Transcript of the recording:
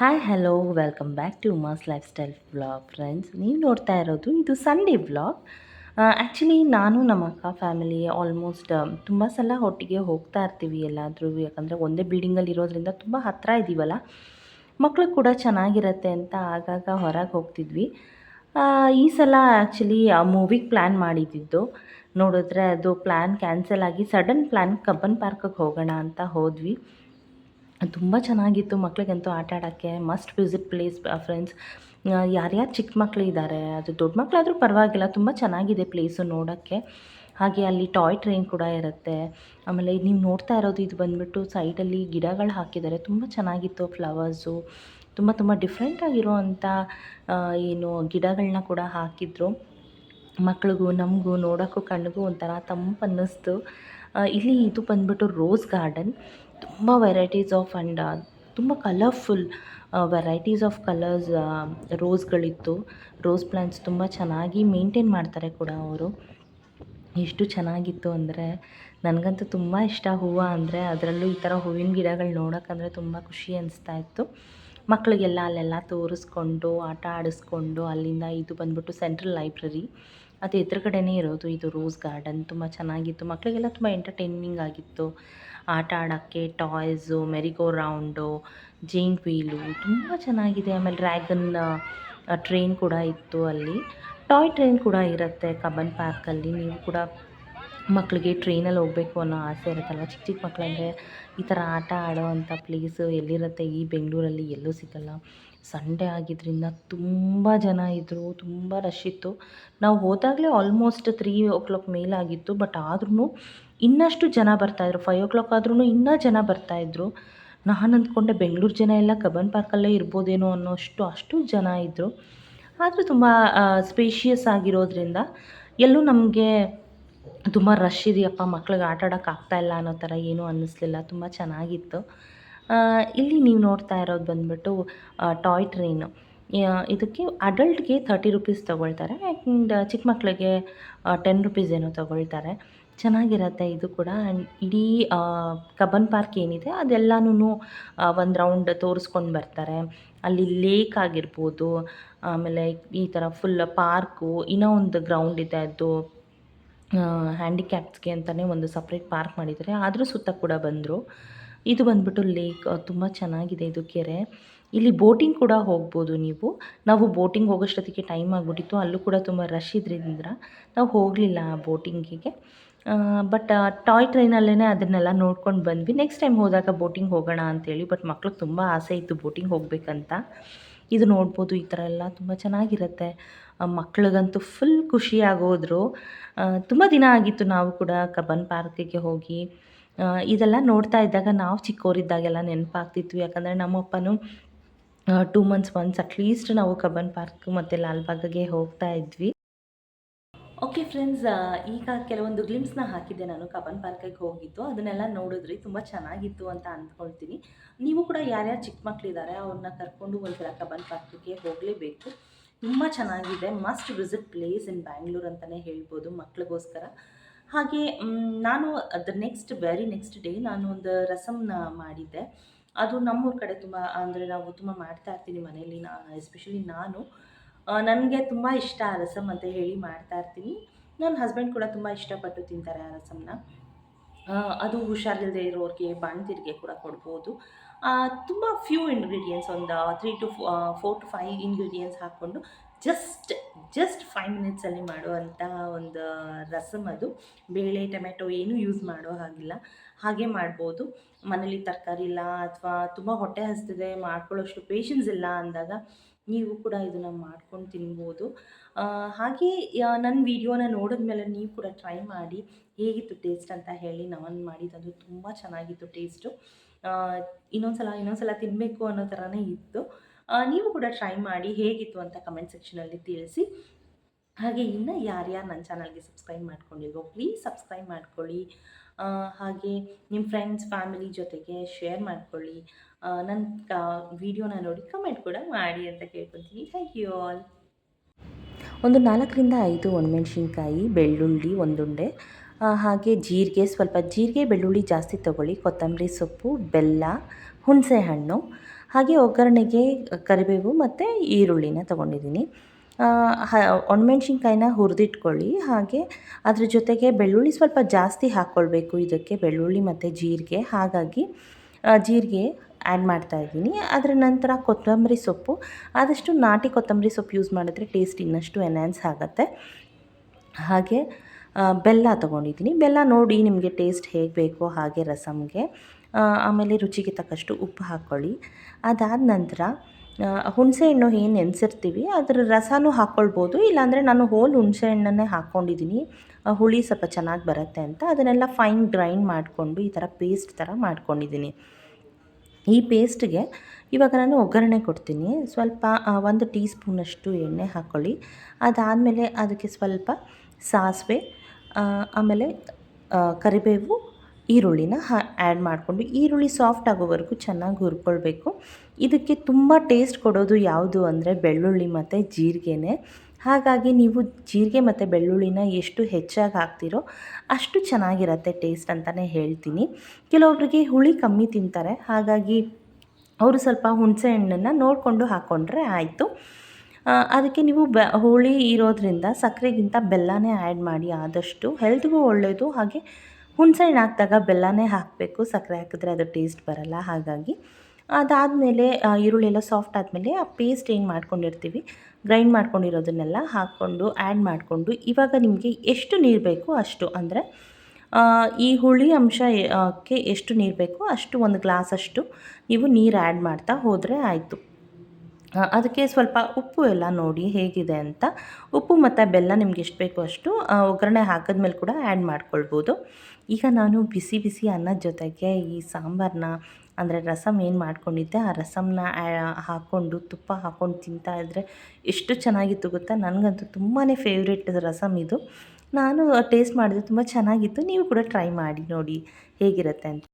Hi hello welcome back to Uma's lifestyle vlog friends ನೀವು ನೋಡ್ತಾ ಇರೋದು ಇದು ಸಂಡೇ ವ್ಲಾಗ್ ಆ್ಯಕ್ಚುಲಿ ನಾನು ನಮ್ಮ ಅಕ್ಕ ಫ್ಯಾಮಿಲಿ ಆಲ್ಮೋಸ್ಟ್ ತುಂಬ ಸಲ ಒಟ್ಟಿಗೆ ಹೋಗ್ತಾ ಇರ್ತೀವಿ ಎಲ್ಲಾದರೂ. ಯಾಕಂದರೆ ಒಂದೇ ಬಿಲ್ಡಿಂಗಲ್ಲಿ ಇರೋದ್ರಿಂದ ತುಂಬ ಹತ್ತಿರ ಇದ್ದೀವಲ್ಲ ಮಕ್ಕಳು ಕೂಡ ಚೆನ್ನಾಗಿರತ್ತೆ ಅಂತ ಆಗಾಗ ಹೊರಗೆ ಹೋಗ್ತಿದ್ವಿ. ಈ ಸಲ ಆ್ಯಕ್ಚುಲಿ ಆ ಮೂವಿಗೆ ಪ್ಲ್ಯಾನ್ ಮಾಡಿದ್ದಿದ್ದು ನೋಡಿದ್ರೆ ಅದು ಪ್ಲ್ಯಾನ್ ಕ್ಯಾನ್ಸಲ್ ಆಗಿ ಸಡನ್ ಪ್ಲ್ಯಾನ್ ಕಬ್ಬನ್ ಪಾರ್ಕಿಗೆ ಹೋಗೋಣ ಅಂತ ಹೋದ್ವಿ. ತುಂಬ ಚೆನ್ನಾಗಿತ್ತು ಮಕ್ಳಿಗಂತೂ ಆಟ ಆಡೋಕ್ಕೆ. ಮಸ್ಟ್ ವಿಸಿಟ್ ಪ್ಲೇಸ್ ಫ್ರೆಂಡ್ಸ್ ಯಾರ್ಯಾರು ಚಿಕ್ಕ ಮಕ್ಕಳು ಇದ್ದಾರೆ ಅದು ದೊಡ್ಡ ಮಕ್ಕಳಾದರೂ ಪರವಾಗಿಲ್ಲ, ತುಂಬ ಚೆನ್ನಾಗಿದೆ ಪ್ಲೇಸು ನೋಡೋಕ್ಕೆ. ಹಾಗೆ ಅಲ್ಲಿ ಟಾಯ್ ಟ್ರೈನ್ ಕೂಡ ಇರುತ್ತೆ. ಆಮೇಲೆ ನೀವು ನೋಡ್ತಾ ಇರೋದು ಇದು ಬಂದುಬಿಟ್ಟು ಸೈಡಲ್ಲಿ ಗಿಡಗಳು ಹಾಕಿದ್ದಾರೆ ತುಂಬ ಚೆನ್ನಾಗಿತ್ತು ಫ್ಲವರ್ಸು ತುಂಬ ತುಂಬ ಡಿಫ್ರೆಂಟ್ ಅಂಥ ಏನು ಗಿಡಗಳನ್ನ ಕೂಡ ಹಾಕಿದ್ರು. ಮಕ್ಳಿಗೂ, ನಮಗೂ, ನೋಡೋಕ್ಕೂ ಕಣ್ಣಿಗೂ ಒಂಥರ ತಂಪು ಅನ್ನಿಸ್ತು. ಇಲ್ಲಿ ಇದು ಬಂದ್ಬಿಟ್ಟು ರೋಸ್ ಗಾರ್ಡನ್ ತುಂಬ ವೆರೈಟೀಸ್ ಆಫ್ ಆ್ಯಂಡ್ ತುಂಬ ಕಲರ್ಫುಲ್ ವೆರೈಟೀಸ್ ಆಫ್ ಕಲರ್ಸ್ ರೋಸ್ಗಳಿತ್ತು ರೋಸ್ ಪ್ಲ್ಯಾಂಟ್ಸ್ ತುಂಬ ಚೆನ್ನಾಗಿ ಮೇಂಟೈನ್ ಮಾಡ್ತಾರೆ ಕೂಡ ಅವರು. ಎಷ್ಟು ಚೆನ್ನಾಗಿತ್ತು ಅಂದರೆ ನನಗಂತೂ ತುಂಬ ಇಷ್ಟ ಹೂವು ಅಂದರೆ ಅದರಲ್ಲೂ ಈ ಥರ ಹೂವಿನ ಗಿಡಗಳು ನೋಡೋಕ್ಕಂದರೆ ತುಂಬ ಖುಷಿ ಅನಿಸ್ತಾ ಇತ್ತು. ಮಕ್ಕಳಿಗೆಲ್ಲ ಅಲ್ಲೆಲ್ಲ ತೋರಿಸ್ಕೊಂಡು, ಆಟ ಆಡಿಸ್ಕೊಂಡು ಅಲ್ಲಿಂದ ಇದು ಬಂದ್ಬಿಟ್ಟು ಸೆಂಟ್ರಲ್ ಲೈಬ್ರರಿ ಅದು ಎದುರುಗಡೆನೇ ಇರೋದು, ಇದು ರೋಸ್ ಗಾರ್ಡನ್ ತುಂಬ ಚೆನ್ನಾಗಿತ್ತು. ಮಕ್ಕಳಿಗೆಲ್ಲ ತುಂಬ ಎಂಟರ್ಟೈನಿಂಗ್ ಆಗಿತ್ತು. ಆಟ ಆಡೋಕ್ಕೆ ಟಾಯ್ಸು ಮೆರಿಗೋ ರೌಂಡು ಜೈನ್ ವೀಲು ತುಂಬ ಚೆನ್ನಾಗಿದೆ. ಆಮೇಲೆ ಡ್ರ್ಯಾಗನ್ ಟ್ರೈನ್ ಕೂಡ ಇತ್ತು ಅಲ್ಲಿ. ಟಾಯ್ ಟ್ರೈನ್ ಕೂಡ ಇರುತ್ತೆ ಕಬ್ಬನ್ ಪಾರ್ಕಲ್ಲಿ ನೀವು ಕೂಡ ಮಕ್ಕಳಿಗೆ ಟ್ರೈನಲ್ಲಿ ಹೋಗಬೇಕು ಅನ್ನೋ ಆಸೆ ಇರುತ್ತಲ್ವ? ಚಿಕ್ಕ ಚಿಕ್ಕ ಮಕ್ಕಳಂದರೆ ಈ ಥರ ಆಟ ಆಡೋವಂಥ ಪ್ಲೇಸು ಎಲ್ಲಿರುತ್ತೆ? ಈ ಬೆಂಗಳೂರಲ್ಲಿ ಎಲ್ಲೂ ಸಿಗಲ್ಲ. ಸಂಡೇ ಆಗಿದ್ದರಿಂದ ತುಂಬ ಜನ ಇದ್ದರು ತುಂಬ ರಶ್ ಇತ್ತು. ನಾವು ಹೋದಾಗಲೇ ಆಲ್ಮೋಸ್ಟ್ ತ್ರೀ ಓ ಕ್ಲಾಕ್ ಮೇಲಾಗಿತ್ತು ಬಟ್ ಆದ್ರೂ ಇನ್ನಷ್ಟು ಜನ ಬರ್ತಾಯಿದ್ರು ಫೈವ್ ಓ ಕ್ಲಾಕ್ ಆದ್ರೂ ಇನ್ನೂ ಜನ ಬರ್ತಾಯಿದ್ರು ನಾನು ಅಂದ್ಕೊಂಡೆ ಬೆಂಗಳೂರು ಜನ ಎಲ್ಲ ಕಬ್ಬನ್ ಪಾರ್ಕಲ್ಲೇ ಇರ್ಬೋದೇನೋ ಅನ್ನೋಷ್ಟು ಅಷ್ಟು ಜನ ಇದ್ದರು ಆದರೂ ತುಂಬ ಸ್ಪೇಷಿಯಸ್ ಆಗಿರೋದ್ರಿಂದ ಎಲ್ಲೂ ನಮಗೆ ತುಂಬ ರಶ್ ಇದೆಯಪ್ಪ, ಮಕ್ಳಿಗೆ ಆಟ ಆಡೋಕ್ಕಾಗ್ತಾ ಇಲ್ಲ ಅನ್ನೋ ಥರ ಏನೂ ಅನ್ನಿಸ್ಲಿಲ್ಲ. ತುಂಬ ಚೆನ್ನಾಗಿತ್ತು. ಇಲ್ಲಿ ನೀವು ನೋಡ್ತಾ ಇರೋದು ಬಂದ್ಬಿಟ್ಟು ಟಾಯ್ ಟ್ರೈನು. ಇದಕ್ಕೆ ಅಡಲ್ಟ್ಗೆ ತರ್ಟಿ ರುಪೀಸ್ ತೊಗೊಳ್ತಾರೆ ಆ್ಯಂಡ್ ಚಿಕ್ಕ ಮಕ್ಕಳಿಗೆ ಟೆನ್ ರುಪೀಸ್ ಏನೋ ತೊಗೊಳ್ತಾರೆ. ಚೆನ್ನಾಗಿರತ್ತೆ ಇದು ಕೂಡ ಆ್ಯಂಡ್ ಇಡೀ ಕಬ್ಬನ್ ಪಾರ್ಕ್ ಏನಿದೆ ಅದೆಲ್ಲನೂ ಒಂದು ರೌಂಡ್ ತೋರಿಸ್ಕೊಂಡು ಬರ್ತಾರೆ. ಅಲ್ಲಿ ಲೇಕ್ ಆಗಿರ್ಬೋದು, ಆಮೇಲೆ ಈ ಥರ ಫುಲ್ ಪಾರ್ಕು, ಇನ್ನೂ ಒಂದು ಗ್ರೌಂಡ್ ಇದೆ ಅದು ಹ್ಯಾಂಡಿಕ್ಯಾಪ್ಸ್ಗೆ ಅಂತಲೇ ಒಂದು ಸಪ್ರೇಟ್ ಪಾರ್ಕ್ ಮಾಡಿದ್ದಾರೆ. ಆದರೂ ಸುತ್ತ ಕೂಡ ಬಂದರು. ಇದು ಬಂದ್ಬಿಟ್ಟು ಲೇಕ್ ತುಂಬ ಚೆನ್ನಾಗಿದೆ ಇದು ಕೆರೆ. ಇಲ್ಲಿ ಬೋಟಿಂಗ್ ಕೂಡ ಹೋಗ್ಬೋದು ನೀವು. ನಾವು ಬೋಟಿಂಗ್ ಹೋಗೋಷ್ಟೊತ್ತಿಗೆ ಟೈಮ್ ಆಗಿಬಿಟ್ಟಿತ್ತು. ಅಲ್ಲೂ ಕೂಡ ತುಂಬ ರಶ್ ಇದ್ರಿಂದ ನಾವು ಹೋಗಲಿಲ್ಲ ಬೋಟಿಂಗಿಗೆ. ಬಟ್ ಟಾಯ್ ಟ್ರೈನಲ್ಲೇ ಅದನ್ನೆಲ್ಲ ನೋಡ್ಕೊಂಡು ಬಂದ್ವಿ. ನೆಕ್ಸ್ಟ್ ಟೈಮ್ ಹೋದಾಗ ಬೋಟಿಂಗ್ ಹೋಗೋಣ ಅಂತೇಳಿ ಬಟ್ ಮಕ್ಳಿಗೆ ತುಂಬ ಆಸೆ ಇತ್ತು ಬೋಟಿಂಗ್ ಹೋಗಬೇಕಂತ. ಇದು ನೋಡ್ಬೋದು, ಈ ಥರ ಎಲ್ಲ ತುಂಬ ಚೆನ್ನಾಗಿರುತ್ತೆ. ಮಕ್ಳಿಗಂತೂ ಫುಲ್ ಖುಷಿಯಾಗೋದ್ರು ತುಂಬ ದಿನ ಆಗಿತ್ತು ನಾವು ಕೂಡ ಕಬ್ಬನ್ ಪಾರ್ಕಿಗೆ ಹೋಗಿ. ಇದೆಲ್ಲ ನೋಡ್ತಾ ಇದ್ದಾಗ ನಾವು ಚಿಕ್ಕವರಿದ್ದಾಗೆಲ್ಲ ನೆನಪಾಗ್ತಿತ್ತು. ಯಾಕಂದರೆ ನಮ್ಮಪ್ಪನೂ two months once at least ನಾವು ಕಬ್ಬನ್ ಪಾರ್ಕ್ ಮತ್ತು ಲಾಲ್ಬಾಗ್ಗೆ ಹೋಗ್ತಾ ಇದ್ವಿ. ಓಕೆ ಫ್ರೆಂಡ್ಸ್ ಈಗ ಕೆಲವೊಂದು ಗ್ಲಿಮ್ಸ್ನ ಹಾಕಿದ್ದೆ ನಾನು ಕಬ್ಬನ್ ಪಾರ್ಕಿಗೆ ಹೋಗಿದ್ದು. ಅದನ್ನೆಲ್ಲ ನೋಡಿದ್ರಿ, ತುಂಬ ಚೆನ್ನಾಗಿತ್ತು ಅಂತ ಅಂದ್ಕೊಳ್ತೀನಿ. ನೀವು ಕೂಡ ಯಾರ್ಯಾರು ಚಿಕ್ಕ ಮಕ್ಕಳಿದ್ದಾರೆ ಅವ್ರನ್ನ ಕರ್ಕೊಂಡು ಒಂದ್ಸಲ ಕಬ್ಬನ್ ಪಾರ್ಕಿಗೆ ಹೋಗಲೇಬೇಕು. ತುಂಬ ಚೆನ್ನಾಗಿದೆ must visit place in Bangalore ಅಂತಲೇ ಹೇಳ್ಬೋದು ಮಕ್ಳಿಗೋಸ್ಕರ. ಹಾಗೆ ನಾನು ಅದ್ರ ನೆಕ್ಸ್ಟ್ ವೆರಿ ನೆಕ್ಸ್ಟ್ ಡೇ ನಾನು ಒಂದು ರಸಮ್ನ ಮಾಡಿದ್ದೆ. ಅದು ನಮ್ಮೂರ ಕಡೆ ತುಂಬ, ಅಂದರೆ ನಾವು ತುಂಬ ಮಾಡ್ತಾ ಇರ್ತೀನಿ ಮನೆಯಲ್ಲಿ ನಾ ಎಸ್ಪೆಷಲಿ ನಾನು. ನನಗೆ ತುಂಬ ಇಷ್ಟ ಆ ರಸಮ್ ಅಂತ ಹೇಳಿ ಮಾಡ್ತಾ ಇರ್ತೀನಿ. ನನ್ನ ಹಸ್ಬೆಂಡ್ ಕೂಡ ತುಂಬ ಇಷ್ಟಪಟ್ಟು ತಿಂತಾರೆ ಆ ರಸಮ್ನ ಅದು ಹುಷಾರಿಲ್ಲದೆ ಇರೋರಿಗೆ, ಬಾಣ್ತಿರಿಗೆ ಕೂಡ ಕೊಡ್ಬೋದು. ತುಂಬ ಫ್ಯೂ ಇಂಗ್ರೀಡಿಯೆಂಟ್ಸ್ ಒಂದು three to four to five ingredients ಹಾಕ್ಕೊಂಡು ಜಸ್ಟ್ ಜಸ್ಟ್ ಫೈವ್ ಮಿನಿಟ್ಸಲ್ಲಿ ಮಾಡುವಂಥ ಒಂದು ರಸಮ್ ಅದು. ಬೇಳೆ, ಟೊಮೆಟೊ ಏನೂ ಯೂಸ್ ಮಾಡೋ ಹಾಗಿಲ್ಲ. ಹಾಗೆ ಮಾಡ್ಬೋದು. ಮನೇಲಿ ತರಕಾರಿ ಇಲ್ಲ ಅಥವಾ ತುಂಬ ಹೊಟ್ಟೆ ಹಸ್ತಿದೆ, ಮಾಡ್ಕೊಳ್ಳೋಷ್ಟು ಪೇಷನ್ಸ್ ಇಲ್ಲ ಅಂದಾಗ ನೀವು ಕೂಡ ಇದನ್ನು ಮಾಡ್ಕೊಂಡು ತಿನ್ಬೋದು. ಹಾಗೆ ನನ್ನ ವೀಡಿಯೋನ ನೋಡಿದ್ಮೇಲೆ ನೀವು ಕೂಡ ಟ್ರೈ ಮಾಡಿ ಹೇಗಿತ್ತು ಟೇಸ್ಟ್ ಅಂತ ಹೇಳಿ ನಾನು ಮಾಡಿದ್ದು. ತುಂಬ ಚೆನ್ನಾಗಿತ್ತು ಟೇಸ್ಟು ಇನ್ನೊಂದ್ಸಲ ಇನ್ನೊಂದ್ಸಲ ತಿನ್ನಬೇಕು ಅನ್ನೋ ಥರನೇ ಇತ್ತು. ನೀವು ಕೂಡ ಟ್ರೈ ಮಾಡಿ ಹೇಗಿತ್ತು ಅಂತ ಕಮೆಂಟ್ ಸೆಕ್ಷನಲ್ಲಿ ತಿಳಿಸಿ. ಹಾಗೆ ಇನ್ನು ಯಾರ್ಯಾರು ನನ್ನ ಚಾನಲ್ಗೆ ಸಬ್ಸ್ಕ್ರೈಬ್ ಮಾಡ್ಕೊಂಡಿಲ್ವೋ ಪ್ಲೀಸ್ ಸಬ್ಸ್ಕ್ರೈಬ್ ಮಾಡ್ಕೊಳ್ಳಿ. ಹಾಗೆ ನಿಮ್ಮ ಫ್ರೆಂಡ್ಸ್ ಫ್ಯಾಮಿಲಿ ಜೊತೆಗೆ ಶೇರ್ ಮಾಡ್ಕೊಳ್ಳಿ. ನನ್ನ ವೀಡಿಯೋನ ನೋಡಿ ಕಮೆಂಟ್ ಕೂಡ ಮಾಡಿ ಅಂತ ಕೇಳ್ಕೊತೀನಿ ಥ್ಯಾಂಕ್ ಯು ಆಲ್ ಒಂದು ನಾಲ್ಕರಿಂದ ಐದು ಒಣಮೆಣ್ಸಿನ್ಕಾಯಿ, ಬೆಳ್ಳುಳ್ಳಿ ಒಂದುಂಡೆ ಹಾಗೆ ಜೀರಿಗೆ, ಸ್ವಲ್ಪ ಜೀರಿಗೆ, ಬೆಳ್ಳುಳ್ಳಿ ಜಾಸ್ತಿ ತೊಗೊಳ್ಳಿ, ಕೊತ್ತಂಬರಿ ಸೊಪ್ಪು, ಬೆಲ್ಲ ಹುಣಸೆ ಹಣ್ಣು ಹಾಗೆ ಒಗ್ಗರಣೆಗೆ ಕರಿಬೇವು ಮತ್ತು ಈರುಳ್ಳಿನ ತೊಗೊಂಡಿದ್ದೀನಿ. ಒಣಮೆಣ್ಸಿನ್ಕಾಯಿನ ಹುರಿದಿಟ್ಕೊಳ್ಳಿ. ಹಾಗೆ ಅದ್ರ ಜೊತೆಗೆ ಬೆಳ್ಳುಳ್ಳಿ ಸ್ವಲ್ಪ ಜಾಸ್ತಿ ಹಾಕ್ಕೊಳ್ಬೇಕು. ಇದಕ್ಕೆ ಬೆಳ್ಳುಳ್ಳಿ ಮತ್ತು ಜೀರಿಗೆ. ಹಾಗಾಗಿ ಜೀರಿಗೆ ಆ್ಯಡ್ ಮಾಡ್ತಾ ಇದ್ದೀನಿ. ಅದರ ನಂತರ ಕೊತ್ತಂಬರಿ ಸೊಪ್ಪು. ಆದಷ್ಟು ನಾಟಿ ಕೊತ್ತಂಬರಿ ಸೊಪ್ಪು ಯೂಸ್ ಮಾಡಿದ್ರೆ ಟೇಸ್ಟ್ ಇನ್ನಷ್ಟು ಎನ್ಹ್ಯಾನ್ಸ್ ಆಗುತ್ತೆ. ಹಾಗೆ ಬೆಲ್ಲ ತೊಗೊಂಡಿದ್ದೀನಿ. ಬೆಲ್ಲ ನೋಡಿ ನಿಮಗೆ ಟೇಸ್ಟ್ ಹೇಗೆ ಬೇಕೋ ಹಾಗೆ ರಸಮ್ಗೆ ಆಮೇಲೆ ರುಚಿಗೆ ತಕ್ಕಷ್ಟು ಉಪ್ಪು ಹಾಕ್ಕೊಳ್ಳಿ. ಅದಾದ ನಂತರ ಹುಣಸೆ ಹಣ್ಣು ಏನು ನೆನೆಸಿರ್ತೀವಿ ಅದರ ರಸನೂ ಹಾಕ್ಕೊಳ್ಬೋದು. ಇಲ್ಲಾಂದರೆ ನಾನು ಹೋಲ್ ಹುಣಸೆ ಹಣ್ಣನ್ನೇ ಹಾಕ್ಕೊಂಡಿದ್ದೀನಿ ಹುಳಿ ಸ್ವಲ್ಪ ಚೆನ್ನಾಗಿ ಬರುತ್ತೆ ಅಂತ. ಅದನ್ನೆಲ್ಲ ಫೈನ್ ಗ್ರೈಂಡ್ ಮಾಡಿಕೊಂಡು ಈ ಥರ ಪೇಸ್ಟ್ ಥರ ಮಾಡ್ಕೊಂಡಿದ್ದೀನಿ ಈ ಪೇಸ್ಟ್ಗೆ ಇವಾಗ ನಾನು ಒಗ್ಗರಣೆ ಕೊಡ್ತೀನಿ. ಸ್ವಲ್ಪ ಒಂದು ಟೀ ಸ್ಪೂನಷ್ಟು ಎಣ್ಣೆ ಹಾಕ್ಕೊಳ್ಳಿ. ಅದಾದಮೇಲೆ ಅದಕ್ಕೆ ಸ್ವಲ್ಪ ಸಾಸಿವೆ ಆಮೇಲೆ ಕರಿಬೇವು ಈರುಳ್ಳಿನ ಆ್ಯಡ್ ಮಾಡಿಕೊಂಡು ಈರುಳ್ಳಿ ಸಾಫ್ಟ್ ಆಗೋವರೆಗೂ ಚೆನ್ನಾಗಿ ಹುರ್ಕೊಳ್ಬೇಕು. ಇದಕ್ಕೆ ತುಂಬ ಟೇಸ್ಟ್ ಕೊಡೋದು ಯಾವುದು ಅಂದರೆ ಬೆಳ್ಳುಳ್ಳಿ ಮತ್ತು ಜೀರಿಗೆನೇ. ಹಾಗಾಗಿ ನೀವು ಜೀರಿಗೆ ಮತ್ತು ಬೆಳ್ಳುಳ್ಳಿನ ಎಷ್ಟು ಹೆಚ್ಚಾಗಿ ಹಾಕ್ತಿರೋ ಅಷ್ಟು ಚೆನ್ನಾಗಿರತ್ತೆ ಟೇಸ್ಟ್ ಅಂತಲೇ ಹೇಳ್ತೀನಿ. ಕೆಲವೊಬ್ಬರಿಗೆ ಹುಳಿ ಕಮ್ಮಿ ತಿಂತಾರೆ, ಹಾಗಾಗಿ ಅವರು ಸ್ವಲ್ಪ ಹುಣಸೆ ಹಣ್ಣನ್ನು ನೋಡಿಕೊಂಡು ಹಾಕ್ಕೊಂಡ್ರೆ ಆಯಿತು. ಅದಕ್ಕೆ ನೀವು ಬ, ಹುಳಿ ಇರೋದ್ರಿಂದ ಸಕ್ಕರೆಗಿಂತ ಬೆಲ್ಲನೇ ಆ್ಯಡ್ ಮಾಡಿ ಆದಷ್ಟು. ಹೆಲ್ತ್ಗೂ ಒಳ್ಳೆಯದು ಹಾಗೆ ಹುಣಸೆ ಹಣ್ಣು ಹಾಕಿದಾಗ ಬೆಲ್ಲನೇ ಹಾಕಬೇಕು ಸಕ್ಕರೆ ಹಾಕಿದ್ರೆ ಅದು ಟೇಸ್ಟ್ ಬರಲ್ಲ ಹಾಗಾಗಿ ಅದಾದಮೇಲೆ ಈರುಳ್ಳಿ ಎಲ್ಲ ಸಾಫ್ಟ್ ಆದಮೇಲೆ ಆ ಪೇಸ್ಟ್ ಏನು ಮಾಡ್ಕೊಂಡಿರ್ತೀವಿ ಗ್ರೈಂಡ್ ಮಾಡ್ಕೊಂಡಿರೋದನ್ನೆಲ್ಲ ಹಾಕ್ಕೊಂಡು ಆ್ಯಡ್ ಮಾಡಿಕೊಂಡು ಇವಾಗ ನಿಮಗೆ ಎಷ್ಟು ನೀರು ಬೇಕು ಅಷ್ಟು ಅಂದರೆ ಈ ಹುಳಿ ಅಂಶ ಎ- ಆ, ಕ್ಕೆ ಎಷ್ಟು ನೀರು ಬೇಕೋ ಅಷ್ಟು ಒಂದು ಗ್ಲಾಸಷ್ಟು ನೀವು ನೀರು ಆ್ಯಡ್ ಮಾಡ್ತಾ ಹೋದರೆ ಆಯಿತು. ಅದಕ್ಕೆ ಸ್ವಲ್ಪ ಉಪ್ಪು ಎಲ್ಲ ನೋಡಿ ಹೇಗಿದೆ ಅಂತ. ಉಪ್ಪು ಮತ್ತು ಬೆಲ್ಲ ನಿಮ್ಗೆ ಎಷ್ಟು ಬೇಕೋ ಅಷ್ಟು ಒಗ್ಗರಣೆ ಹಾಕಿದ್ಮೇಲೆ ಕೂಡ ಆ್ಯಡ್ ಮಾಡ್ಕೊಳ್ಬೋದು. ಈಗ ನಾನು ಬಿಸಿ ಬಿಸಿ ಅನ್ನದ ಜೊತೆಗೆ ಈ ಸಾಂಬಾರನ್ನ ಅಂದರೆ ರಸಮ್ ಏನು ಮಾಡ್ಕೊಂಡಿದ್ದೆ, ಆ ರಸಮ್ನ ಹಾಕ್ಕೊಂಡು ತುಪ್ಪ ಹಾಕ್ಕೊಂಡು ತಿಂತಾ ಇದ್ದರೆ ಎಷ್ಟು ಚೆನ್ನಾಗಿತ್ತು ಗೊತ್ತಾ? ನನಗಂತೂ ತುಂಬಾ ಫೇವ್ರೇಟ್ ರಸಮ್ ಇದು. ನಾನು ಟೇಸ್ಟ್ ಮಾಡಿದೆ ತುಂಬ ಚೆನ್ನಾಗಿತ್ತು. ನೀವು ಕೂಡ ಟ್ರೈ ಮಾಡಿ ನೋಡಿ ಹೇಗಿರುತ್ತೆ ಅಂತ.